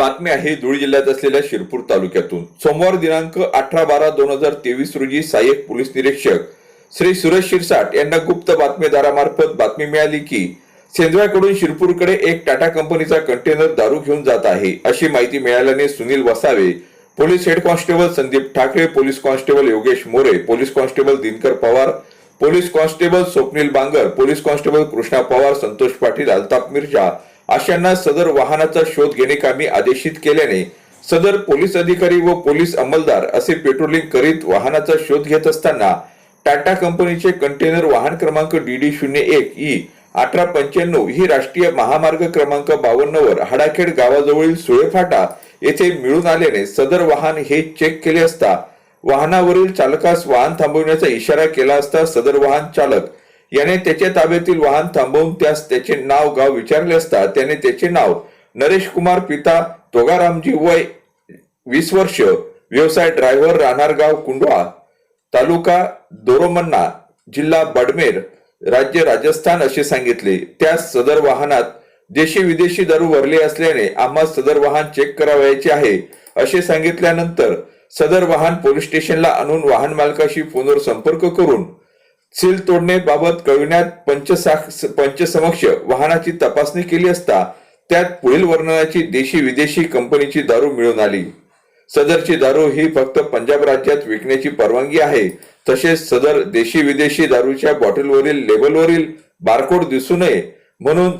बातमी आहे धुळे जिल्ह्यात असलेल्या शिरपूर तालुक्यातून. सोमवार दिनांक अठरा बारा दोन हजार तेवीस रोजी सहाय्यक पोलीस निरीक्षक श्री सुरेश शिरसाट यांना गुप्त बातमीदारामार्फत बातमी मिळाली की सेंद्राकडून शिरपूरकडे एक टाटा कंपनीचा कंटेनर दारू घेऊन जात आहे. अशी माहिती मिळाल्याने Sunil Vasave police head constable Sandeep Thakare police constable Yogesh More police constable Dinkar Pawar police constable Swapnil Bangar police constable Krishna Pawar Santosh Patil Altaf Mirza अशांना सदर वाहनाचा शोध घेणेकामी आदेशित केल्याने सदर पोलीस अधिकारी व पोलीस अंमलदार असे पेट्रोलिंग करीत वाहनाचा शोध घेत असताना टाटा कंपनीचे कंटेनर वाहन क्रमांक डी डी शून्य एक ई अठरा पंच्याण्णव ही राष्ट्रीय महामार्ग क्रमांक बावन्न वर हाडाखेड गावाजवळील सुळेफाटा येथे मिळून आल्याने सदर वाहन हे चेक केले असता वाहनावरील चालकास वाहन थांबवण्याचा इशारा केला असता सदर वाहन चालक याने त्याच्या ताब्यातील वाहन थांबवून त्यास त्याचे नाव गाव विचारले असता त्याने त्याचे नाव नरेश कुमार पिता तोगारामजी वय वीस वर्ष व्यवसाय ड्रायव्हर राहणार गाव कुंडवा तालुका दोरोमन्ना जिल्हा बडमेर राज्य राजस्थान असे सांगितले. त्यास सदर वाहनात देशी विदेशी दारू भरले असल्याने आम्हा सदर वाहन चेक करावयाचे आहे असे सांगितल्यानंतर सदर वाहन पोलीस स्टेशनला आणून वाहन मालकाशी फोनवर संपर्क करून सील तोडणेबाबत कळविण्यात पंचसाक्ष पंचसमक्ष वाहनाची तपासणी केली असता त्यात पुढील वर्णनाची देशी विदेशी कंपनीची दारू मिळून आली. सदरची दारू ही फक्त पंजाब राज्यात विकण्याची परवानगी आहे. तसेच सदर देशी विदेशी दारूच्या बॉटलवरील लेबलवरील बारकोड दिसू नये म्हणून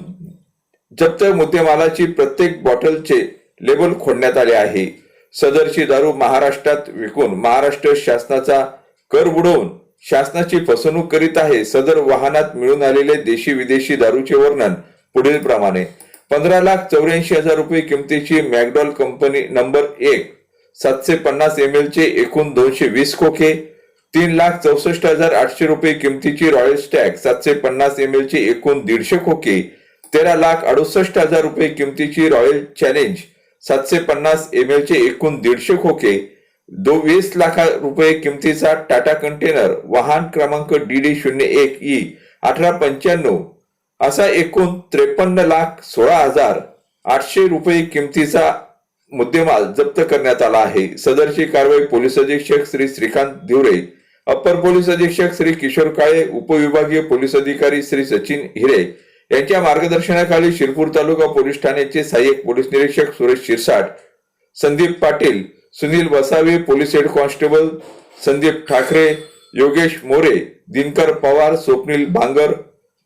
जप्त मुद्देमालाची प्रत्येक बॉटलचे लेबल खोडण्यात आले आहे. सदरची दारू महाराष्ट्रात विकून महाराष्ट्र शासनाचा कर बुडवून शासनाची फसवणूक करीत आहे सदर वाहनात मिळून आलेले देशी विदेशी दारूचे वर्णन पुढील प्रमाणे पंधरा लाख चौऱ्याऐंशी हजार रुपये किमतीची मॅकडॉल कंपनी नंबर एक सातशे पन्नास एम एल चे एकूण दोनशे वीस खोके तीन लाख चौसष्ट हजार आठशे रुपये किमतीची रॉयल स्टॅग सातशे पन्नास एम एल चे एकूण दीडशे खोके तेरा लाख अडुसष्ट हजार रुपये किमतीची रॉयल चॅलेंज सातशे पन्नास एम एल चे एकूण दीडशे खोके दो वीस लाख रुपये किमतीचा टाटा कंटेनर वाहन क्रमांक डी डी शून्य एक ई अठरा पंच्याण्णव असा एकूण त्रेपन्न लाख सोळा हजार आठशे रुपये किमतीचा मुद्देमाल जप्त करण्यात आला आहे. सदरची कारवाई पोलीस अधीक्षक श्री श्रीकांत धिवरे अप्पर पोलीस अधीक्षक श्री किशोर काळे उपविभागीय पोलीस अधिकारी श्री सचिन हिरे यांच्या मार्गदर्शनाखाली शिरपूर तालुका पोलीस ठाण्याचे सहाय्यक पोलीस निरीक्षक Suresh Shirsat Sandeep Patil Sunil Vasave police head constable Sandeep Thakare Yogesh More Dinkar Pawar Swapnil Bhangar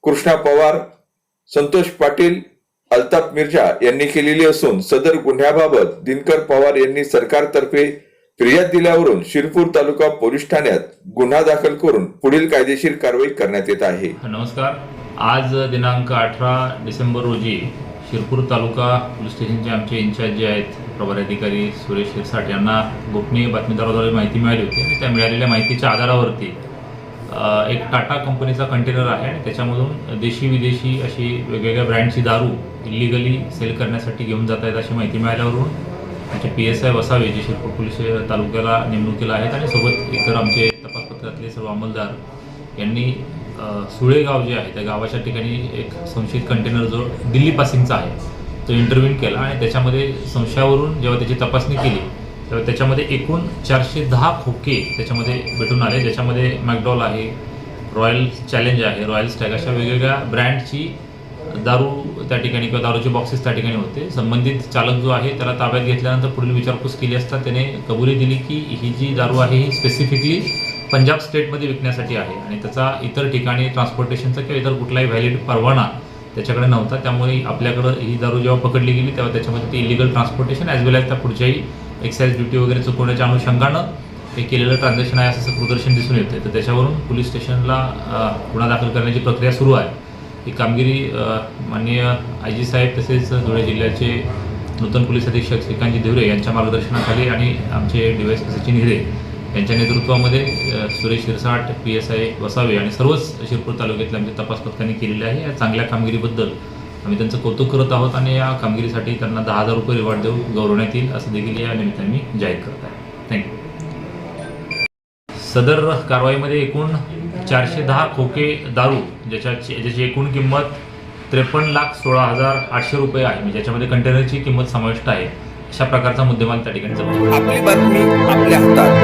Krishna Pawar Santosh Patil Altaf Mirza यांनी केलेली असून सदर गुन्ह्याबाबत दिनकर पवार यांनी सरकारतर्फे फिर्याद दिल्यावरून शिरपूर तालुका पोलीस ठाण्यात गुन्हा दाखल करून पुढील कायदेशीर कारवाई करण्यात येत आहे. नमस्कार. आज दिनांक अठरा डिसेंबर रोजी शिरपूर तालुका पोलीस स्टेशनचे आमचे इन्चार्ज जे आहेत प्रभारी अधिकारी सुरेश शिरसाट यांना गोपनीय बातमीदाराद्वारे माहिती मिळाली होती आणि त्या मिळालेल्या माहितीच्या आधारावरती एक टाटा कंपनीचा कंटेनर आहे आणि त्याच्यामधून देशी विदेशी अशी वेगवेगळ्या ब्रँडची दारू इलिगली सेल करण्यासाठी घेऊन जात आहेत अशी माहिती मिळाल्यावरून आमचे पी एस आय वसावे जे शिरपूर पोलीस तालुक्याला नेमणुकीला आहेत आणि सोबत इतर आमचे तपास पथकातले सर्व अंमलदार यांनी सुळेगाव सुळे गाव जे आहे त्या गावाच्या ठिकाणी एक संशयित कंटेनर जो दिल्ली पासिंगचा आहे तो इंटरव्ह्यू केला आणि त्याच्यामध्ये संशयावरून जेव्हा त्याची तपासणी केली तेव्हा त्याच्यामध्ये एकूण चारशे दहा खोके त्याच्यामध्ये भेटून आले ज्याच्यामध्ये मॅकडॉल आहे रॉयल चॅलेंज आहे रॉयल स्टॅग अशा वेगवेगळ्या ब्रँडची दारू त्या ठिकाणी किंवा दारूचे बॉक्सेस त्या ठिकाणी होते. संबंधित चालक जो आहे त्याला ताब्यात घेतल्यानंतर पुढील विचारपूस केली असता त्याने कबुली दिली की ही जी दारू आहे ही स्पेसिफिकली पंजाब स्टेटमध्ये विकण्यासाठी आहे आणि त्याचा इतर ठिकाणी ट्रान्सपोर्टेशनचा किंवा इतर कुठलाही व्हॅलिड परवाना त्याच्याकडे नव्हता. त्यामुळे आपल्याकडं ही दारू जेव्हा पकडली गेली तेव्हा त्याच्यामध्ये ते illegal transportation as well as त्या पुढच्याही एक्साईज ड्युटी वगैरे चुकवण्याच्या अनुषंगानं हे केलेलं ट्रान्झॅक्शन आहे असं प्रदर्शन दिसून येतं तर त्याच्यावरून पोलीस स्टेशनला गुन्हा दाखल करण्याची प्रक्रिया सुरू आहे. ही कामगिरी माननीय आय जी साहेब तसेच धुळे जिल्ह्याचे नूतन पोलीस अधीक्षक श्रीकांतजी देवरे यांच्या मार्गदर्शनाखाली आणि आमचे डी वाय सचिन हिरे यांच्या नेतृत्वामध्ये Suresh Shirsat P S I Vasave आणि सर्वच शिरपूर तालुक्यातल्या आमच्या तपास पथकाने केलेले आहे. या चांगल्या कामगिरीबद्दल आम्ही त्यांचं कौतुक करत आहोत आणि या कामगिरीसाठी त्यांना दहा हजार रुपये रिवॉर्ड देऊन गौरवण्यात येईल असं देखील या निमित्ताने मी जाहीर करत आहे. थँक्यू सदर कारवाईमध्ये एकूण चारशे दहा खोके दारू ज्याच्या ज्याची एकूण किंमत त्रेपन्न लाख सोळा हजार आठशे रुपये आहे. म्हणजे ज्याच्यामध्ये कंटेनरची किंमत समाविष्ट आहे. अशा प्रकारचा मुद्देमाल त्या ठिकाणी आपली बातमी आपल्या हातात.